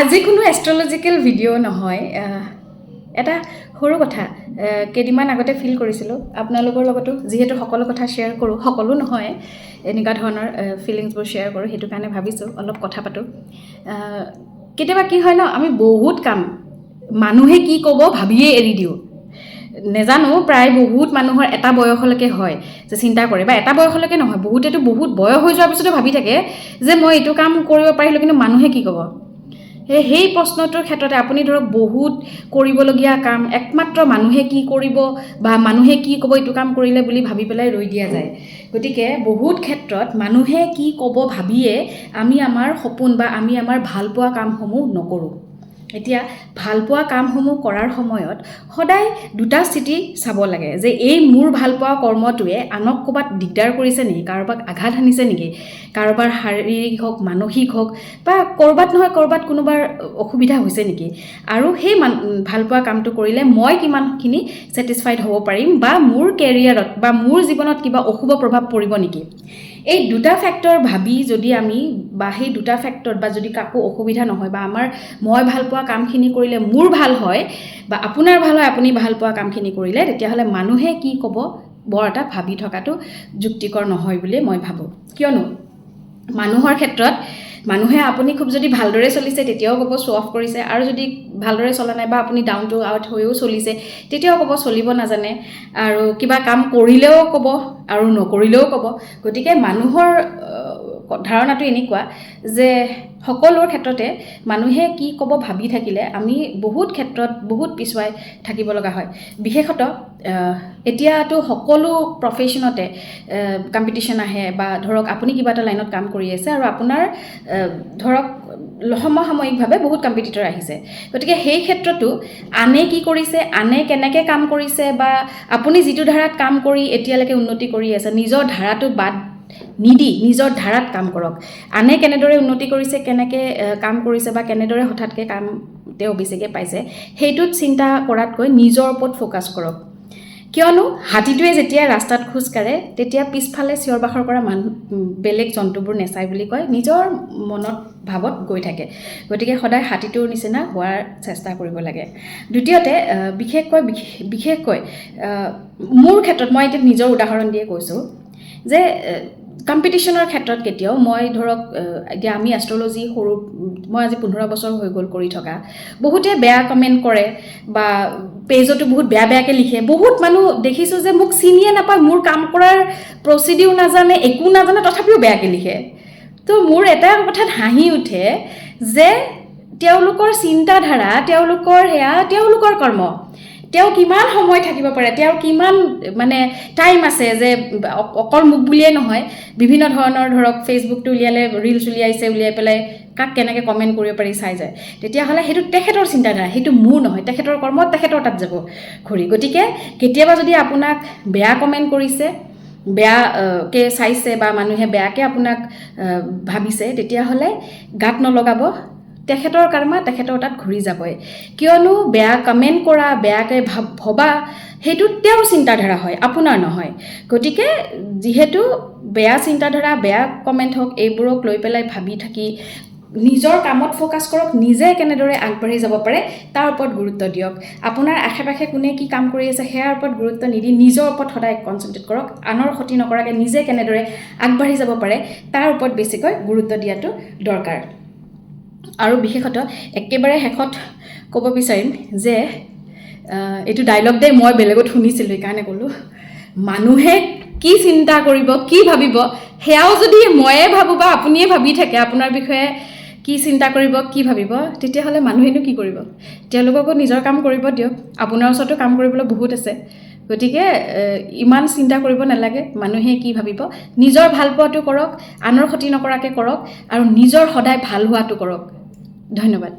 আজি কোনো এষ্ট্ৰলজিকেল ভিডিঅ' নহয় এটা সৰু কথা কেইদিনমান আগতে ফিল কৰিছিলোঁ। আপোনালোকৰ লগতো যিহেতু সকলো কথা শ্বেয়াৰ কৰোঁ সকলো নহয় এনেকুৱা ধৰণৰ ফিলিংছবোৰ শ্বেয়াৰ কৰোঁ সেইটো কাৰণে ভাবিছোঁ অলপ কথা পাতোঁ। কেতিয়াবা কি হয় ন আমি বহুত কাম মানুহে কি ক'ব ভাবিয়ে এৰি দিওঁ। নেজানো প্ৰায় বহুত মানুহৰ এটা বয়সলৈকে হয় যে চিন্তা কৰে বা এটা বয়সলৈকে নহয় বহুতেতো বহুত বয়স হৈ যোৱাৰ পিছতো ভাবি থাকে যে মই এইটো কাম কৰিব পাৰিলোঁ কিন্তু মানুহে কি ক'ব? সেই সেই প্ৰশ্নটোৰ ক্ষেত্ৰতে আপুনি ধৰক বহুত কৰিবলগীয়া কাম একমাত্ৰ মানুহে কি কৰিব বা মানুহে কি ক'ব এইটো কাম কৰিলে বুলি ভাবি পেলাই ৰৈ দিয়া যায়। গতিকে বহুত ক্ষেত্ৰত মানুহে কি ক'ব ভাবিয়ে আমি আমাৰ সপোন বা আমি আমাৰ ভালপোৱা কামসমূহ নকৰোঁ। এতিয়া ভালপোৱা কামসমূহ কৰাৰ সময়ত সদায় দুটা স্থিতি চাব লাগে যে এই মোৰ ভালপোৱা কৰ্মটোৱে আনক ক'ৰবাত দিগদাৰ কৰিছে নেকি কাৰোবাক আঘাত সানিছে নেকি কাৰোবাৰ শাৰীৰিক হওক মানসিক হওক বা ক'ৰবাত নহয় ক'ৰবাত কোনোবাৰ অসুবিধা হৈছে নেকি আৰু সেই মান ভালপোৱা কামটো কৰিলে মই কিমানখিনি ছেটিছফাইড হ'ব পাৰিম বা মোৰ কেৰিয়াৰত বা মোৰ জীৱনত কিবা অশুভ প্ৰভাৱ পৰিব নেকি। এই দুটা ফেক্টৰ ভাবি যদি আমি বা সেই দুটা ফেক্টৰত বা যদি কাকো অসুবিধা নহয় বা আমাৰ মই ভাল পোৱা কামখিনি কৰিলে মোৰ ভাল হয় বা আপোনাৰ ভাল হয় আপুনি ভাল পোৱা কামখিনি কৰিলে তেতিয়াহ'লে মানুহে কি ক'ব? বৰ এটা ভাবি থকাটো যুক্তিকৰ নহয় বুলিয়ে মই ভাবোঁ। কিয়নো মানুহৰ ক্ষেত্ৰত মানুহে আপুনি খুব যদি ভালদৰে চলিছে তেতিয়াও ক'ব শ্ব' অফ কৰিছে আৰু যদি ভালদৰে চলা নাই বা আপুনি ডাউন টু আউট হৈও চলিছে তেতিয়াও ক'ব চলিব নাজানে আৰু কিবা কাম কৰিলেও ক'ব আৰু নকৰিলেও ক'ব। গতিকে মানুহৰ ধাৰণাটো এনেকুৱা যে সকলোৰ ক্ষেত্ৰতে মানুহে কি ক'ব ভাবি থাকিলে আমি বহুত ক্ষেত্ৰত বহুত পিছুৱাই থাকিব লগা হয়। বিশেষত এতিয়াতো সকলো প্ৰফেশ্যনতে কম্পিটিশ্যন আহে বা ধৰক আপুনি কিবা এটা লাইনত কাম কৰি আছে আৰু আপোনাৰ ধৰক সমসাময়িকভাৱে বহুত কম্পিটিটৰ আহিছে। গতিকে সেই ক্ষেত্ৰতো আনে কি কৰিছে আনে কেনেকৈ কাম কৰিছে বা আপুনি যিটো ধাৰাত কাম কৰি এতিয়ালৈকে উন্নতি কৰি আছে নিজৰ ধাৰাটো বাদ নিদি নিজৰ ধাৰাত কাম কৰক। আনে কেনেদৰে উন্নতি কৰিছে কেনেকৈ কাম কৰিছে বা কেনেদৰে হঠাৎকৈ কাম তেওঁ বেছিকৈ পাইছে সেইটোত চিন্তা কৰাতকৈ নিজৰ ওপৰত ফ'কাছ কৰক। কিয়নো হাতীটোৱে যেতিয়া ৰাস্তাত খোজ কাঢ়ে তেতিয়া পিছফালে চিঞৰ বাখৰ কৰা মানুহ বেলেগ জন্তুবোৰ নেচায় বুলি কয় নিজৰ মনত ভাৱত গৈ থাকে। গতিকে সদায় হাতীটোৰ নিচিনা হোৱাৰ চেষ্টা কৰিব লাগে। দ্বিতীয়তে বিশেষকৈ বিশেষ- বিশেষকৈ মোৰ ক্ষেত্ৰত মই এতিয়া নিজৰ উদাহৰণ দিয়ে কৈছোঁ যে কম্পিটিশ্যনৰ ক্ষেত্ৰত কেতিয়াও মই ধৰক এতিয়া আমি এষ্ট্ৰলজি সৰু, মই আজি পোন্ধৰ বছৰ হৈ গ'ল কৰি থকা, বহুতে বেয়া কমেণ্ট কৰে বা পেজতো বহুত বেয়া বেয়াকৈ লিখে। বহুত মানুহ দেখিছোঁ যে মোক চিনিয়ে নাপায়, মোৰ কাম কৰাৰ প্ৰচিডিউ নাজানে, একো নাজানে, তথাপিও বেয়াকৈ লিখে। তো মোৰ এটা কথাত হাঁহি উঠে যে তেওঁলোকৰ চিন্তাধাৰা, তেওঁলোকৰ সেয়া, তেওঁলোকৰ কৰ্ম। তেওঁ কিমান সময় থাকিব পাৰে? তেওঁৰ কিমান মানে টাইম আছে যে অকল মোক বুলিয়ে নহয় বিভিন্ন ধৰণৰ ধৰক ফেচবুকটো উলিয়ালে ৰিলচ উলিয়াইছে উলিয়াই পেলাই কাক কেনেকৈ কমেণ্ট কৰিব পাৰি চাই যায়। তেতিয়াহ'লে সেইটো তেখেতৰ চিন্তাধাৰা সেইটো মোৰ নহয় তেখেতৰ কৰ্ম তেখেতৰ তাত যাব ঘূৰি গতিকে কেতিয়াবা যদি আপোনাক বেয়া কমেণ্ট কৰিছে বেয়াকৈ চাইছে বা মানুহে বেয়াকৈ আপোনাক ভাবিছে তেতিয়াহ'লে গাত নলগাব। তেখেতৰ কৰ্মা তেখেতৰ তাত ঘূৰি যাবই। কিয়নো বেয়া কমেণ্ট কৰা বেয়াকৈ ভাব ভবা সেইটো তেওঁৰ চিন্তাধাৰা হয় আপোনাৰ নহয়। গতিকে যিহেতু বেয়া চিন্তাধাৰা বেয়া কমেণ্ট হওক এইবোৰক লৈ পেলাই ভাবি থাকি নিজৰ কামত ফ'কাছ কৰক নিজে কেনেদৰে আগবাঢ়ি যাব পাৰে তাৰ ওপৰত গুৰুত্ব দিয়ক। আপোনাৰ আশে পাশে কোনে কি কাম কৰি আছে সেয়াৰ ওপৰত গুৰুত্ব নিদি নিজৰ ওপৰত সদায় কনচেনট্ৰেট কৰক। আনৰ ক্ষতি নকৰাকৈ নিজে কেনেদৰে আগবাঢ়ি যাব পাৰে তাৰ ওপৰত বেছিকৈ গুৰুত্ব দিয়াটো দৰকাৰ। আৰু বিশেষত একেবাৰে শেষত ক'ব বিচাৰিম যে এইটো ডাইলগ দেই মই বেলেগত শুনিছিলোঁ সেইকাৰণে ক'লোঁ। মানুহে কি চিন্তা কৰিব কি ভাবিব সেয়াও যদি ময়ে ভাবোঁ বা আপুনিয়ে ভাবি থাকে আপোনাৰ বিষয়ে কি চিন্তা কৰিব কি ভাবিব তেতিয়াহ'লে মানুহেনো কি কৰিব? তেওঁলোককো নিজৰ কাম কৰিব দিয়ক আপোনাৰ ওচৰতো কাম কৰিবলৈ বহুত আছে। গতিকে ইমান চিন্তা কৰিব নালাগে মানুহে কি ভাবিব নিজৰ ভাল পোৱাটো কৰক আনৰ ক্ষতি নকৰাকৈ কৰক আৰু নিজৰ সদায় ভাল হোৱাটো কৰক। ধন্যবাদ